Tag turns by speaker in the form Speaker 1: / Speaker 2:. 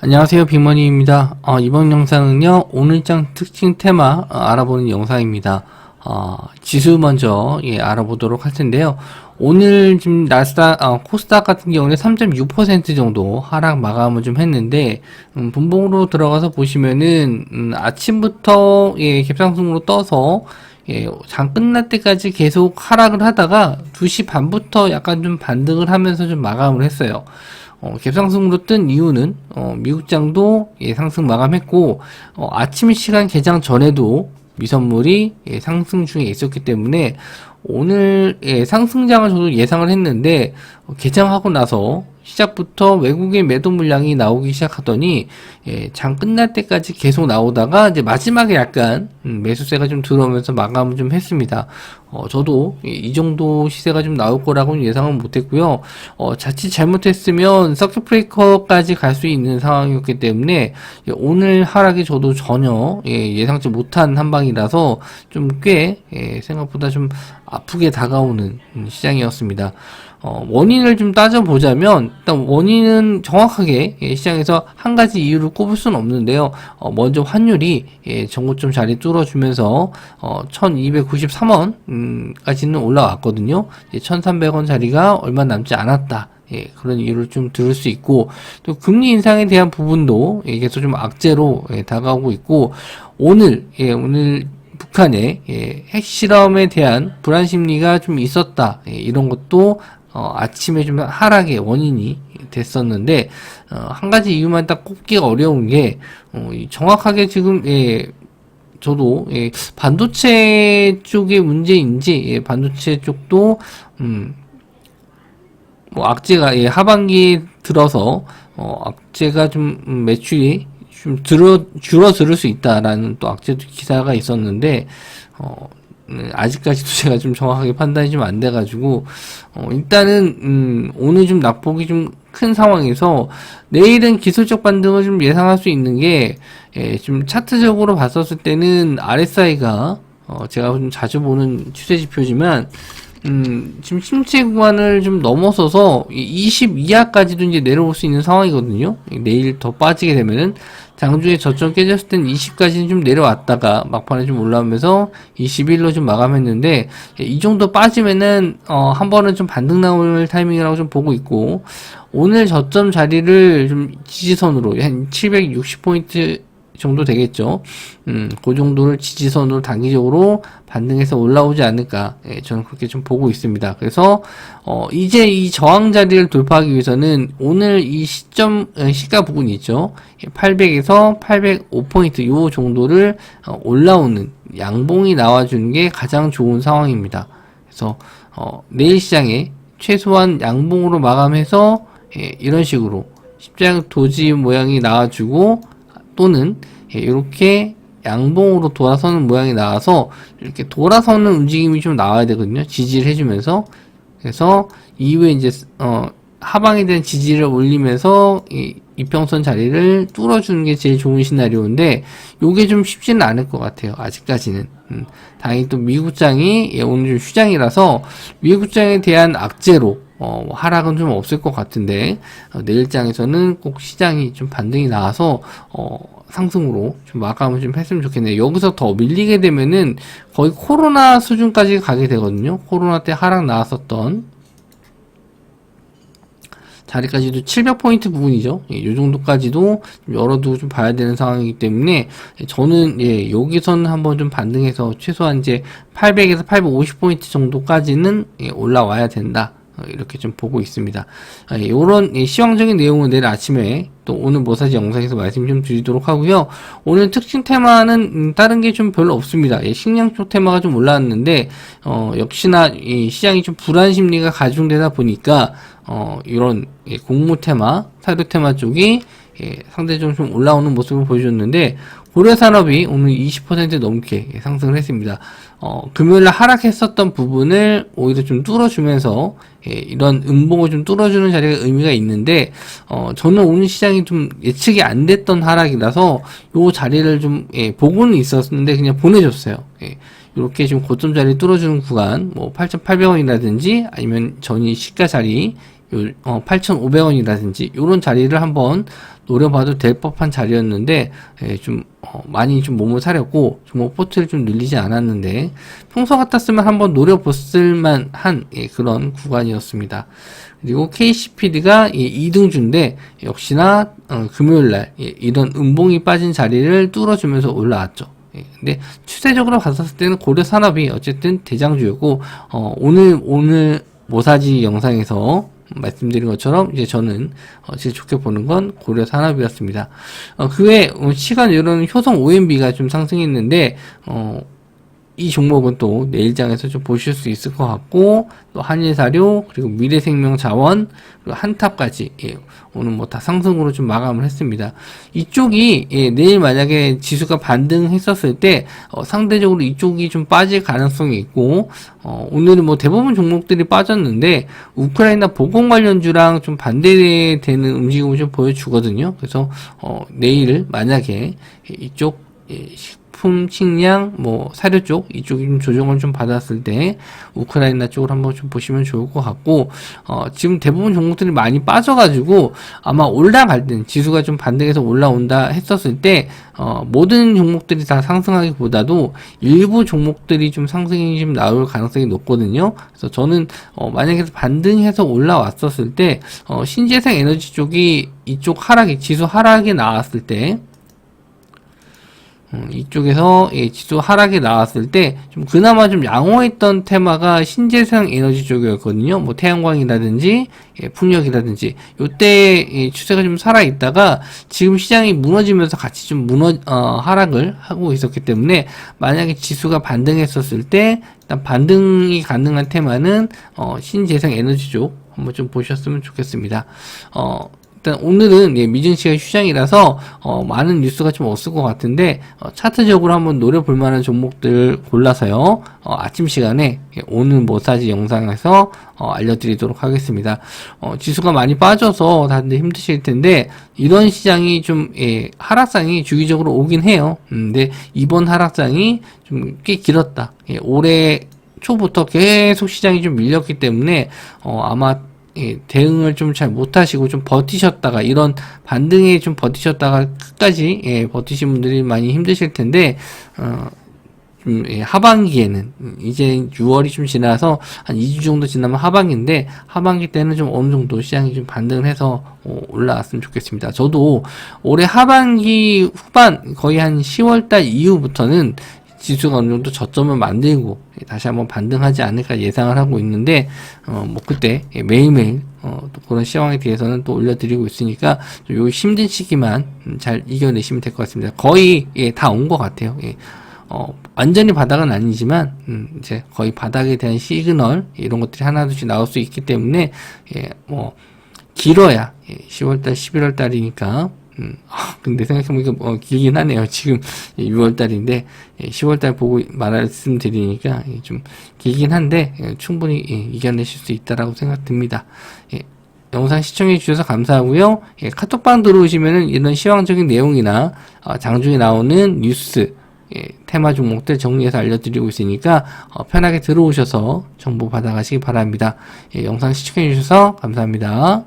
Speaker 1: 안녕하세요 빅머니입니다. 어, 이번 영상은요 오늘장 특징 테마 어, 알아보는 영상입니다. 어, 지수 먼저 예, 알아보도록 할 텐데요. 오늘 지금 나스닥 어, 코스닥 같은 경우는 3.6% 정도 하락 마감을 좀 했는데 음, 분봉으로 들어가서 보시면은 음, 아침부터 예, 갭상승으로 떠서 예, 장 끝날 때까지 계속 하락을 하다가 2시 반부터 약간 좀 반등을 하면서 좀 마감을 했어요. 어, 갭상승으로 뜬 이유는 어, 미국장도 예, 상승 마감했고 어, 아침 시간 개장 전에도 미선물이 예, 상승 중에 있었기 때문에 오늘 예, 상승장을 저도 예상을 했는데 어, 개장하고 나서 시작부터 외국의 매도 물량이 나오기 시작하더니 예, 장 끝날 때까지 계속 나오다가 이제 마지막에 약간 음, 매수세가 좀 들어오면서 마감을 좀 했습니다. 어, 저도 이, 이 정도 시세가 좀 나올 거라고는 예상은 못했고요. 어, 자칫 잘못했으면 서킷 브레이커까지 갈 수 있는 상황이었기 때문에 예, 오늘 하락이 저도 전혀 예, 예상치 못한 한방이라서 좀꽤 예, 생각보다 좀 아프게 다가오는 음, 시장이었습니다. 어, 원인을 좀 따져보자면, 일단 원인은 정확하게 예, 시장에서 한 가지 이유를 꼽을 수는 없는데요. 어, 먼저 환율이 예, 전고점 자리 뚫어주면서 어, 1293원 음, 까지는 올라왔거든요. 1300원 자리가 얼마 남지 않았다. 예, 그런 이유를 좀 들을 수 있고, 또 금리 인상에 대한 부분도 예, 계속 좀 악재로 예, 다가오고 있고, 오늘, 예, 오늘 북한의 예, 핵실험에 대한 불안 심리가 좀 있었다. 예, 이런 것도 어, 아침에 좀 하락의 원인이 됐었는데 어, 한 가지 이유만 딱 꼽기가 어려운 게 어, 이 정확하게 지금 예, 저도 예, 반도체 쪽의 문제인지 예, 반도체 쪽도 음, 뭐 악재가 예, 하반기 들어서 어, 악재가 좀 음, 매출이 좀 들어 줄어들 수 있다라는 또 악재 기사가 있었는데 어, 네, 아직까지도 제가 좀 정확하게 판단이 좀 안 돼가지고 어, 일단은 음, 오늘 좀 낙폭이 좀 큰 상황에서 내일은 기술적 반등을 좀 예상할 수 있는 게 예, 좀 차트적으로 봤었을 때는 RSI가 어, 제가 좀 자주 보는 추세 지표지만 음, 지금 침체 구간을 좀 넘어서서 20 이하까지도 이제 내려올 수 있는 상황이거든요. 내일 더 빠지게 되면은 장중에 저점 깨졌을 땐 20까지는 좀 내려왔다가 막판에 좀 올라오면서 21로 좀 마감했는데 이 정도 빠지면은 어, 한 번은 좀 반등 나올 타이밍이라고 좀 보고 있고 오늘 저점 자리를 좀 지지선으로 한 760포인트 정도 되겠죠. 음, 그 정도를 지지선으로 단기적으로 반등해서 올라오지 않을까. 예, 저는 그렇게 좀 보고 있습니다. 그래서, 어, 이제 이 저항 자리를 돌파하기 위해서는 오늘 이 시점, 어, 시가 부분이 있죠. 800에서 805포인트 요 정도를 어, 올라오는 양봉이 나와주는 게 가장 좋은 상황입니다. 그래서, 어, 내일 시장에 최소한 양봉으로 마감해서, 예, 이런 식으로 십자형 도지 모양이 나와주고, 또는 이렇게 양봉으로 돌아서는 모양이 나와서 이렇게 돌아서는 움직임이 좀 나와야 되거든요. 지지를 해주면서 그래서 이후에 이제 어 하방에 대한 지지를 올리면서 이 이평선 자리를 뚫어주는 게 제일 좋은 시나리오인데 요게 좀 쉽지는 않을 것 같아요. 아직까지는. 음, 다행히 또 미국장이 예, 오늘 좀 휴장이라서 미국장에 대한 악재로 어, 뭐 하락은 좀 없을 것 같은데 어, 내일장에서는 꼭 시장이 좀 반등이 나와서 어, 상승으로 좀 마감을 좀 했으면 좋겠네요. 여기서 더 밀리게 되면은 거의 코로나 수준까지 가게 되거든요. 코로나 때 하락 나왔었던 자리까지도 700포인트 부분이죠. 예, 요 정도까지도 좀 열어두고 좀 봐야 되는 상황이기 때문에 저는 예, 여기서는 한번 좀 반등해서 최소한 이제 800에서 850포인트 정도까지는 예, 올라와야 된다. 어, 이렇게 좀 보고 있습니다. 이런 아, 시황적인 내용은 내일 아침에 또 오늘 모사지 영상에서 말씀 좀 드리도록 하고요. 오늘 특징 테마는 음, 다른 게 좀 별로 없습니다. 예, 식량 쪽 테마가 좀 올라왔는데 어, 역시나 이 시장이 좀 불안 심리가 가중되다 보니까 어, 이런 예, 공무 테마, 사료 테마 쪽이 예, 상대적으로 좀 올라오는 모습을 보여줬는데 고려산업이 오늘 20% 넘게 상승을 했습니다. 어, 금요일날 하락했었던 부분을 오히려 좀 뚫어주면서 예, 이런 음봉을 좀 뚫어주는 자리가 의미가 있는데 어, 저는 오늘 시장이 좀 예측이 안 됐던 하락이라서 요 자리를 좀 예, 보고는 있었는데 그냥 보내줬어요. 예. 이렇게 좀 고점 자리 뚫어주는 구간, 뭐 8,800원이라든지 아니면 전이 시가 자리 요, 어, 8,500원이라든지 요런 자리를 한번 노려봐도 될 법한 자리였는데 예, 좀 어, 많이 좀 몸을 사렸고 종목 포트를 좀 늘리지 않았는데 평소 같았으면 한번 노려봤을 만 한 예, 그런 구간이었습니다. 그리고 KCPD가 예, 2등주인데 역시나 어, 금요일날 예, 이런 음봉이 빠진 자리를 뚫어주면서 올라왔죠. 예, 근데 추세적으로 봤었을 때는 고려 산업이 어쨌든 대장주였고 어, 오늘 오늘 모사지 영상에서 말씀드린 것처럼 이제 저는 어, 제일 좋게 보는 건 고려 산업이었습니다. 어, 그외 시간 이런 효성 OMB가 좀 상승했는데 어, 이 종목은 또 내일장에서 좀 보실 수 있을 것 같고 또 한일사료 그리고 미래생명자원 그리고 한탑까지 예, 오늘 뭐 다 상승으로 좀 마감을 했습니다. 이쪽이 예, 내일 만약에 지수가 반등했었을 때 어, 상대적으로 이쪽이 좀 빠질 가능성이 있고 어, 오늘은 뭐 대부분 종목들이 빠졌는데 우크라이나 보건 관련주랑 좀 반대되는 움직임을 좀 보여주거든요. 그래서 어, 내일 만약에 이쪽 예, 식품, 식량, 뭐 사료 쪽 이쪽이 좀 조정을 좀 받았을 때 우크라이나 쪽을 한번 좀 보시면 좋을 것 같고 어, 지금 대부분 종목들이 많이 빠져가지고 아마 올라갈 때 지수가 좀 반등해서 올라온다 했었을 때 어, 모든 종목들이 다 상승하기보다도 일부 종목들이 좀 상승이 좀 나올 가능성이 높거든요. 그래서 저는 어, 만약에 반등해서 올라왔었을 때 어, 신재생 에너지 쪽이 이쪽 하락이 지수 하락이 나왔을 때 음, 이쪽에서 예, 지수 하락이 나왔을 때 좀 그나마 좀 양호했던 테마가 신재생 에너지 쪽이었거든요. 뭐 태양광이라든지 예, 풍력이라든지 요때 예, 추세가 좀 살아 있다가 지금 시장이 무너지면서 같이 좀 무너 어, 하락을 하고 있었기 때문에 만약에 지수가 반등했었을 때 일단 반등이 가능한 테마는 어, 신재생 에너지 쪽 한번 좀 보셨으면 좋겠습니다. 어, 일단 오늘은 예, 미증시가 휴장이라서 어, 많은 뉴스가 좀 없을 것 같은데 어, 차트적으로 한번 노려볼 만한 종목들 골라서요 어, 아침 시간에 예, 오늘 모사지 영상에서 어, 알려드리도록 하겠습니다. 어, 지수가 많이 빠져서 다들 힘드실 텐데 이런 시장이 좀 예, 하락장이 주기적으로 오긴 해요. 음, 근데 이번 하락장이 좀 꽤 길었다. 예, 올해 초부터 계속 시장이 좀 밀렸기 때문에 어, 아마 예, 대응을 좀 잘 못하시고 좀 버티셨다가 이런 반등에 좀 버티셨다가 끝까지 예, 버티신 분들이 많이 힘드실 텐데 어, 좀 예, 하반기에는 음, 이제 6월이 좀 지나서 한 2주 정도 지나면 하반기인데 하반기 때는 좀 어느 정도 시장이 좀 반등을 해서 어, 올라왔으면 좋겠습니다. 저도 올해 하반기 후반 거의 한 10월달 이후부터는 지수가 어느 정도 저점을 만들고 다시 한번 반등하지 않을까 예상을 하고 있는데 어 뭐 그때 매일매일 어 또 그런 시황에 대해서는 또 올려드리고 있으니까 요 힘든 시기만 음, 잘 이겨내시면 될 것 같습니다. 거의 예, 다 온 것 같아요. 예. 어, 완전히 바닥은 아니지만, 음, 이제 거의 바닥에 대한 시그널, 이런 것들이 하나둘씩 나올 수 있기 때문에, 예, 뭐, 길어야, 예, 10월달, 11월달이니까, 음, 아, 근데 생각해보니까 뭐 길긴 하네요. 지금 6월달인데 10월달 보고 말씀드리니까 좀 길긴 한데 예, 충분히 예, 이겨내실 수 있다라고 생각됩니다. 예, 영상 시청해 주셔서 감사하고요. 카톡방 들어오시면은 이런 시황적인 내용이나 어, 장중에 나오는 뉴스 테마 종목들 정리해서 알려드리고 있으니까 어, 편하게 들어오셔서 정보 받아가시기 바랍니다. 영상 시청해 주셔서 감사합니다.